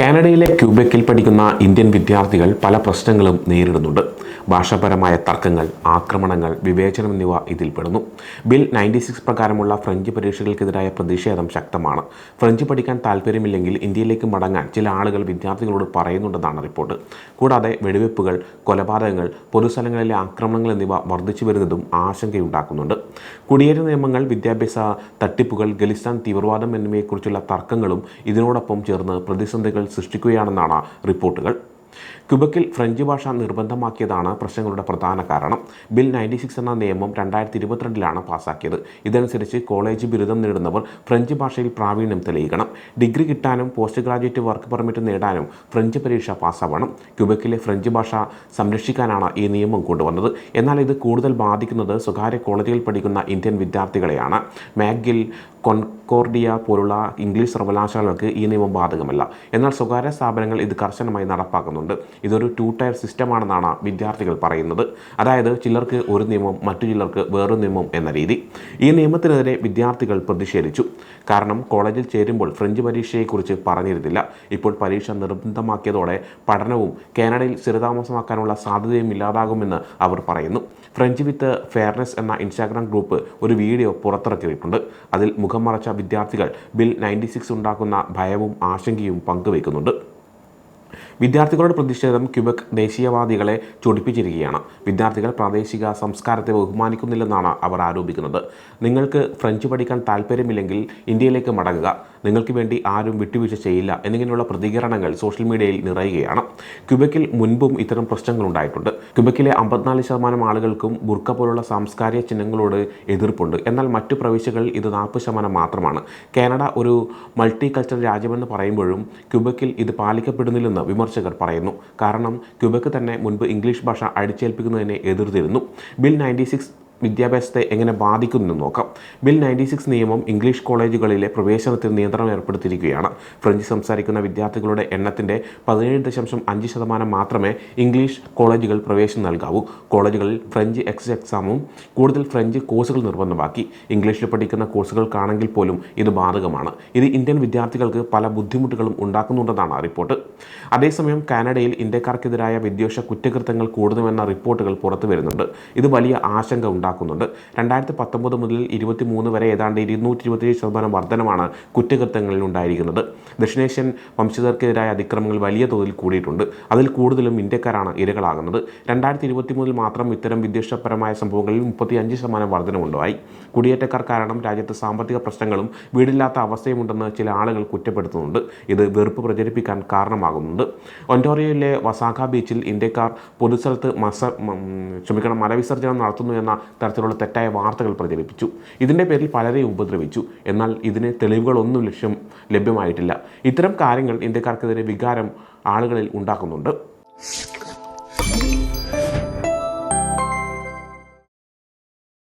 കാനഡയിലെ ക്യൂബക്കിൽ പഠിക്കുന്ന ഇന്ത്യൻ വിദ്യാർത്ഥികൾ പല പ്രശ്നങ്ങളും നേരിടുന്നുണ്ട്. ഭാഷാപരമായ തർക്കങ്ങൾ ആക്രമണങ്ങൾ വിവേചനം എന്നിവ ഇതിൽപ്പെടുന്നു ബിൽ നയന്റി സിക്സ് പ്രകാരമുള്ള ഫ്രഞ്ച് പരീക്ഷകൾക്കെതിരായ പ്രതിഷേധം ശക്തമാണ്. ഫ്രഞ്ച് പഠിക്കാൻ താല്പര്യമില്ലെങ്കിൽ ഇന്ത്യയിലേക്ക് മടങ്ങാൻ ചില ആളുകൾ വിദ്യാർത്ഥികളോട് പറയുന്നുണ്ടെന്നാണ് റിപ്പോർട്ട്. കൂടാതെ വെടിവെപ്പുകൾ കൊലപാതകങ്ങൾ പൊതുസ്ഥലങ്ങളിലെ ആക്രമണങ്ങൾ എന്നിവ വർദ്ധിച്ചു വരുന്നതും ആശങ്കയുണ്ടാക്കുന്നുണ്ട്. കുടിയേറ്റ നിയമങ്ങൾ വിദ്യാഭ്യാസ തട്ടിപ്പുകൾ ഖലിസ്ഥാൻ തീവ്രവാദം എന്നിവയെക്കുറിച്ചുള്ള തർക്കങ്ങളും ഇതിനോടൊപ്പം ചേർന്ന് പ്രതിസന്ധികൾ സൃഷ്ടിക്കുകയാണെന്നാണ് റിപ്പോർട്ടുകൾ. ക്യുബക്കിൽ ഫ്രഞ്ച് ഭാഷ നിർബന്ധമാക്കിയതാണ് പ്രശ്നങ്ങളുടെ പ്രധാന കാരണം. ബിൽ നയന്റി സിക്സ് എന്ന നിയമം രണ്ടായിരത്തി ഇരുപത്തിരണ്ടിലാണ് പാസാക്കിയത്. ഇതനുസരിച്ച് കോളേജ് ബിരുദം നേടുന്നവർ ഫ്രഞ്ച് ഭാഷയിൽ പ്രാവീണ്യം തെളിയിക്കണം. ഡിഗ്രി കിട്ടാനും പോസ്റ്റ് ഗ്രാജുവേറ്റ് വർക്ക് പെർമിറ്റ് നേടാനും ഫ്രഞ്ച് പരീക്ഷ പാസ്സാവണം ക്യുബക്കിലെ ഫ്രഞ്ച് ഭാഷ സംരക്ഷിക്കാനാണ് ഈ നിയമം കൊണ്ടുവന്നത്. എന്നാൽ ഇത് കൂടുതൽ ബാധിക്കുന്നത് സ്വകാര്യ കോളേജിൽ പഠിക്കുന്ന ഇന്ത്യൻ വിദ്യാർത്ഥികളെയാണ്. മാഗിൽ കൊൺകോർഡിയ പോലുള്ള ഇംഗ്ലീഷ് സർവകലാശാലകൾക്ക് ഈ നിയമം ബാധകമല്ല. എന്നാൽ സ്വകാര്യ സ്ഥാപനങ്ങൾ ഇത് കർശനമായി നടപ്പാക്കുന്നുണ്ട് ഇതൊരു ടു ടയർ സിസ്റ്റമാണെന്നാണ് വിദ്യാർത്ഥികൾ പറയുന്നത്. അതായത് ചിലർക്ക് ഒരു നിയമം മറ്റു ചിലർക്ക് വേറൊരു നിയമം എന്ന രീതി. ഈ നിയമത്തിനെതിരെ വിദ്യാർത്ഥികൾ പ്രതിഷേധിച്ചു. കാരണം കോളേജിൽ ചേരുമ്പോൾ ഫ്രഞ്ച് പരീക്ഷയെക്കുറിച്ച് പറഞ്ഞിരുന്നില്ല. ഇപ്പോൾ പരീക്ഷ നിർബന്ധമാക്കിയതോടെ പഠനവും കാനഡയിൽ സ്ഥിരതാമസമാക്കാനുള്ള സാധ്യതയും ഇല്ലാതാകുമെന്ന് അവർ പറയുന്നു. ഫ്രഞ്ച് വിത്ത് ഫെയർനെസ് എന്ന ഇൻസ്റ്റാഗ്രാം ഗ്രൂപ്പ് ഒരു വീഡിയോ പുറത്തിറക്കിയിട്ടുണ്ട്. അതിൽ മുഖം മറച്ച വിദ്യാർത്ഥികൾ ബിൽ നയന്റി സിക്സ് ഉണ്ടാക്കുന്ന ഭയവും ആശങ്കയും പങ്കുവയ്ക്കുന്നുണ്ട്. വിദ്യാർത്ഥികളുടെ പ്രതിഷേധം ക്യുബക് ദേശീയവാദികളെ ചൊടിപ്പിച്ചിരിക്കുകയാണ്. വിദ്യാർത്ഥികൾ പ്രാദേശിക സംസ്കാരത്തെ ബഹുമാനിക്കുന്നില്ലെന്നാണ് അവർ ആരോപിക്കുന്നത്. നിങ്ങൾക്ക് ഫ്രഞ്ച് പഠിക്കാൻ താല്പര്യമില്ലെങ്കിൽ ഇന്ത്യയിലേക്ക് മടങ്ങുക. നിങ്ങൾക്ക് വേണ്ടി ആരും വിട്ടുവീഴ്ച ചെയ്യില്ല എന്നിങ്ങനെയുള്ള പ്രതികരണങ്ങൾ സോഷ്യൽ മീഡിയയിൽ നിറയുകയാണ്. ക്യുബക്കിൽ മുൻപും ഇത്തരം പ്രശ്നങ്ങൾ ഉണ്ടായിട്ടുണ്ട്. ക്യുബക്കിലെ അമ്പത്തിനാല് ശതമാനം ആളുകൾക്കും ബുർക്ക പോലുള്ള സാംസ്കാരിക ചിഹ്നങ്ങളോട് എതിർപ്പുണ്ട്. എന്നാൽ മറ്റു പ്രവിശ്യകളിൽ ഇത് നാൽപ്പത് ശതമാനം മാത്രമാണ്. കാനഡ ഒരു മൾട്ടി കൾച്ചറൽ രാജ്യമെന്ന് പറയുമ്പോഴും ക്യുബക്കിൽ ഇത് പാലിക്കപ്പെടുന്നില്ലെന്ന് വിമർശകർ പറയുന്നു. കാരണം ക്യൂബക്ക് തന്നെ മുൻപ് ഇംഗ്ലീഷ് ഭാഷ അടിച്ചേൽപ്പിക്കുന്നതിനെ എതിർത്തിരുന്നു. ബിൽ നയന്റി സിക്സ് വിദ്യാഭ്യാസത്തെ എങ്ങനെ ബാധിക്കുന്നു നോക്കാം. ബിൽ നയന്റി സിക്സ് നിയമം ഇംഗ്ലീഷ് കോളേജുകളിലെ പ്രവേശനത്തിന് നിയന്ത്രണം ഏർപ്പെടുത്തിയിരിക്കുകയാണ്. ഫ്രഞ്ച് സംസാരിക്കുന്ന വിദ്യാർത്ഥികളുടെ എണ്ണത്തിന്റെ പതിനേഴ് ദശാംശം അഞ്ച് ശതമാനം മാത്രമേ ഇംഗ്ലീഷ് കോളേജുകൾ പ്രവേശനം നൽകാവൂ. കോളേജുകളിൽ ഫ്രഞ്ച് എക്സ് എക്സാമും കൂടുതൽ ഫ്രഞ്ച് കോഴ്സുകൾ നിർബന്ധമാക്കി. ഇംഗ്ലീഷിൽ പഠിക്കുന്ന കോഴ്സുകൾക്കാണെങ്കിൽ പോലും ഇത് ബാധകമാണ്. ഇത് ഇന്ത്യൻ വിദ്യാർത്ഥികൾക്ക് പല ബുദ്ധിമുട്ടുകളും ഉണ്ടാക്കുന്നുണ്ടെന്നാണ് റിപ്പോർട്ട്. അതേസമയം കാനഡയിൽ ഇന്ത്യക്കാർക്കെതിരായ വിദ്വേഷ കുറ്റകൃത്യങ്ങൾ കൂടുന്നുവെന്ന റിപ്പോർട്ടുകൾ പുറത്തു വരുന്നുണ്ട് ഇത് വലിയ ആശങ്ക ഉണ്ടാക്കുന്നുണ്ട് രണ്ടായിരത്തി പത്തൊമ്പത് മുതൽ ഇരുപത്തി മൂന്ന് വരെ ഏതാണ്ട് ഇരുന്നൂറ്റി ഇരുപത്തിയേഴ് ശതമാനം വർധനമാണ് കുറ്റകൃത്യങ്ങളിൽ ഉണ്ടായിരിക്കുന്നത്. ദക്ഷിണേഷ്യൻ വംശജർക്കെതിരായ അതിക്രമങ്ങൾ വലിയ തോതിൽ കൂടിയിട്ടുണ്ട്. അതിൽ കൂടുതലും ഇന്ത്യക്കാരാണ് ഇരകളാകുന്നത്. രണ്ടായിരത്തി ഇരുപത്തി മൂന്നിൽ മാത്രം ഇത്തരം വിദ്വേഷപരമായ സംഭവങ്ങളിൽ മുപ്പത്തി അഞ്ച് ശതമാനം വർധനമുണ്ടായി. കുടിയേറ്റക്കാർ കാരണം രാജ്യത്ത് സാമ്പത്തിക പ്രശ്നങ്ങളും വീടില്ലാത്ത അവസ്ഥയുമുണ്ടെന്ന് ചില ആളുകൾ കുറ്റപ്പെടുത്തുന്നുണ്ട്. ഇത് വെറുപ്പ് പ്രചരിപ്പിക്കാൻ കാരണമാകുന്നുണ്ട്. ഒന്റോറിയോയിലെ വസാഖ ബീച്ചിൽ ഇന്ത്യക്കാർ പൊതുസ്ഥലത്ത് മസ ക്ഷമിക്കണം മലവിസർജനം നടത്തുന്നു എന്ന തരത്തിലുള്ള തെറ്റായ വാർത്തകൾ പ്രചരിപ്പിച്ചു. ഇതിന്റെ പേരിൽ പലരെയും ഉപദ്രവിച്ചു. എന്നാൽ ഇതിന് തെളിവുകളൊന്നും ലക്ഷ്യം ലഭ്യമായിട്ടില്ല. ഇത്തരം കാര്യങ്ങൾ ഇന്ത്യക്കാർക്കെതിരെ വികാരം ആളുകളിൽ ഉണ്ടാക്കുന്നുണ്ട്.